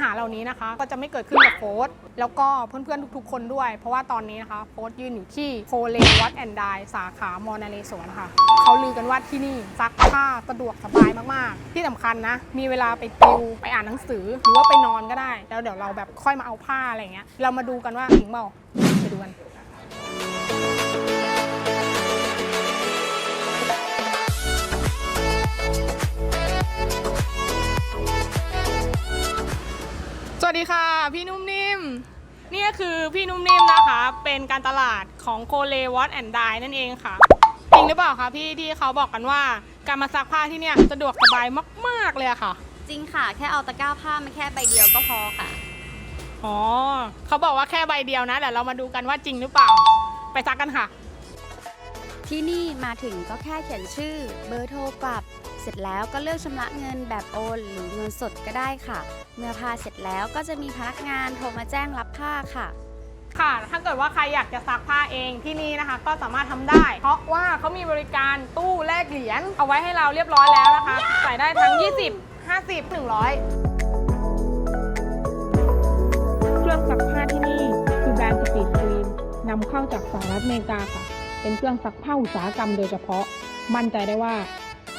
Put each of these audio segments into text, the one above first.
หาเหล่านี้นะคะ ก็จะไม่เกิดขึ้นกับโฟสแล้วก็เพื่อนๆทุกๆ คนด้วย เพราะว่าตอนนี้นะคะโฟสยืนอยู่ที่โคเลวัตแอนด์ไดสาขามอนาเลสวนค่ะเขาลือกันว่าที่นี่ซักผ้าสะดวกสบายมากๆ ที่สำคัญนะ มีเวลาไปติวไปอ่านหนังสือ หรือว่าไปนอนก็ได้ แล้วเดี๋ยวเราแบบค่อยมาเอาผ้าอะไรเงี้ยเรามาดูกันว่าจริงเปล่าไปดูกัน ดีค่ะ พี่นุ่มนิ่มนี่ก็คือพี่นุ่มนิ่มนะคะ เป็นการตลาดของโคเลวอตแอนด์ไดนั่นเองค่ะจริงหรือเปล่าคะพี่ที่เขาบอกกันว่า การมาซักผ้าที่เนี่ยสะดวกสบายมากๆเลยอะค่ะ จริงค่ะ แค่เอาตะกร้าผ้ามาแค่ใบเดียวก็พอค่ะ อ๋อเขาบอกว่าแค่ใบเดียวนะเดี๋ยวเรามาดูกันว่าจริงหรือเปล่า ไปซักกันค่ะ ที่นี่มาถึงก็แค่เขียนชื่อ เบอร์โทรกลับ เสร็จแล้วก็เลือกชำระเงินแบบโอน หรือเงินสดก็ได้ค่ะ เมื่อผ้าเสร็จแล้วก็จะมีพนักงานโทรมาแจ้งรับผ้าค่ะ ค่ะ ถ้าเกิดว่าใครอยากจะซักผ้าเองที่นี่นะคะ ก็สามารถทำได้ เพราะว่าเขามีบริการตู้แลกเหรียญเอาไว้ให้เราเรียบร้อยแล้วนะคะ ใส่ได้ทั้ง 20 50 100 เครื่องซักผ้าที่นี่คือแบรนด์สปีดครีมนำเข้าจากสหรัฐอเมริกาค่ะ เป็นเครื่องซักผ้าอุตสาหกรรมโดยเฉพาะ มั่นใจได้ว่า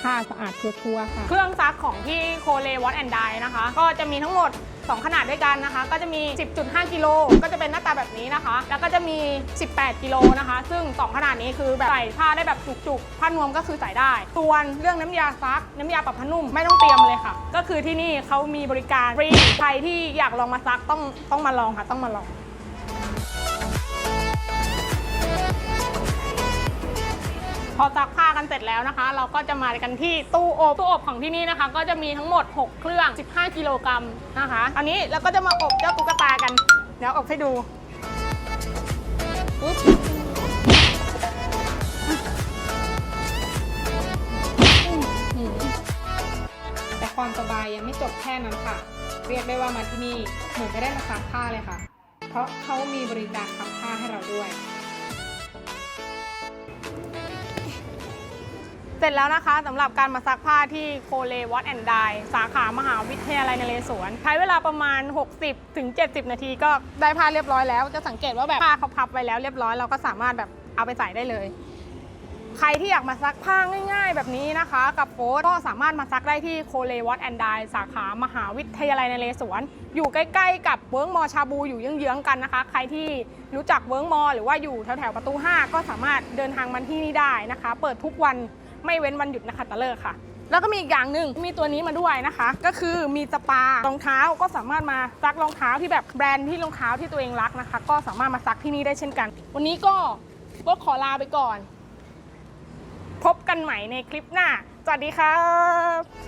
ผ้าสะอาดทั่วๆค่ะ เครื่องซักของที่โคเลวอตแอนด์ไดนะคะ ก็จะมีทั้งหมด 2 ขนาดด้วยกันนะคะ ก็จะมี 10.5 กิโลก็จะเป็นหน้าตาแบบนี้นะคะ แล้วก็จะมี 18 กิโลนะคะ ซึ่ง 2 ขนาดนี้คือแบบใส่ผ้าได้แบบจุกๆ ผ้านวมก็คือใส่ได้ ส่วนเรื่องน้ำยาซัก น้ำยาปรับผ้านุ่มไม่ต้องเตรียมเลยค่ะ ก็คือที่นี่เขามีบริการฟรีใครที่อยากลองมาซักต้องต้องมาลองค่ะต้องมาลอง อซักผ้ากันเสร็จแล้วนะคะ เราก็จะมากันที่ตู้อบตู้อบของที่นี่นะคะ ก็จะมีทั้งหมด 6 เครื่อง 15 กิโลกรัมนะคะอันนี้เราก็จะมาอบเจ้าตุ๊กตากัน เดี๋ยวอบให้ดูปุ๊บแต่ความสบายยังไม่จบแค่นั้นค่ะ เรียกได้ว่ามาที่นี่เหมือนไม่ได้มาซักผ้าเลยค่ะ เพราะเขามีบริการทำผ้าให้เราด้วย เสร็จแล้วนะคะสำหรับการมาซักผ้าที่โคเลวัตแอนด์ไดสาขามหาวิทยาลัยนเรศวรใช้เวลาประมาณ 60ถึง70นาทีก็ได้ผ้าเรียบร้อยแล้ว จะสังเกตว่าแบบผ้าเขาพับไว้แล้วเรียบร้อยเราก็สามารถแบบเอาไปใส่ได้เลย ใครที่อยากมาซักผ้าง่าย ๆ แบบนี้นะคะ กับโฟสก็สามารถมาซักได้ที่โคเลวัตแอนด์ไดสาขามหาวิทยาลัยนเรศวรอยู่ใกล้ ๆ กับเวิร์กมอชาบูอยู่เยื้องๆกันนะคะ ใครที่รู้จักเวิร์กมอหรือว่าอยู่แถวๆประตู 5 ก็สามารถเดินทางมาที่นี่ได้นะคะ เปิดทุกวัน ไม่เว้นวันหยุดนะคะตะเลิกค่ะ แล้วก็มีอีกอย่างหนึ่งมีตัวนี้มาด้วยนะคะ ก็คือมีสปารองเท้าก็สามารถมาซักรองเท้าที่แบบแบรนด์ที่รองเท้าที่ตัวเองรักนะคะ ก็สามารถมาซักที่นี่ได้เช่นกัน วันนี้ก็ก็ขอลาไปก่อน พบกันใหม่ในคลิปหน้า สวัสดีครับ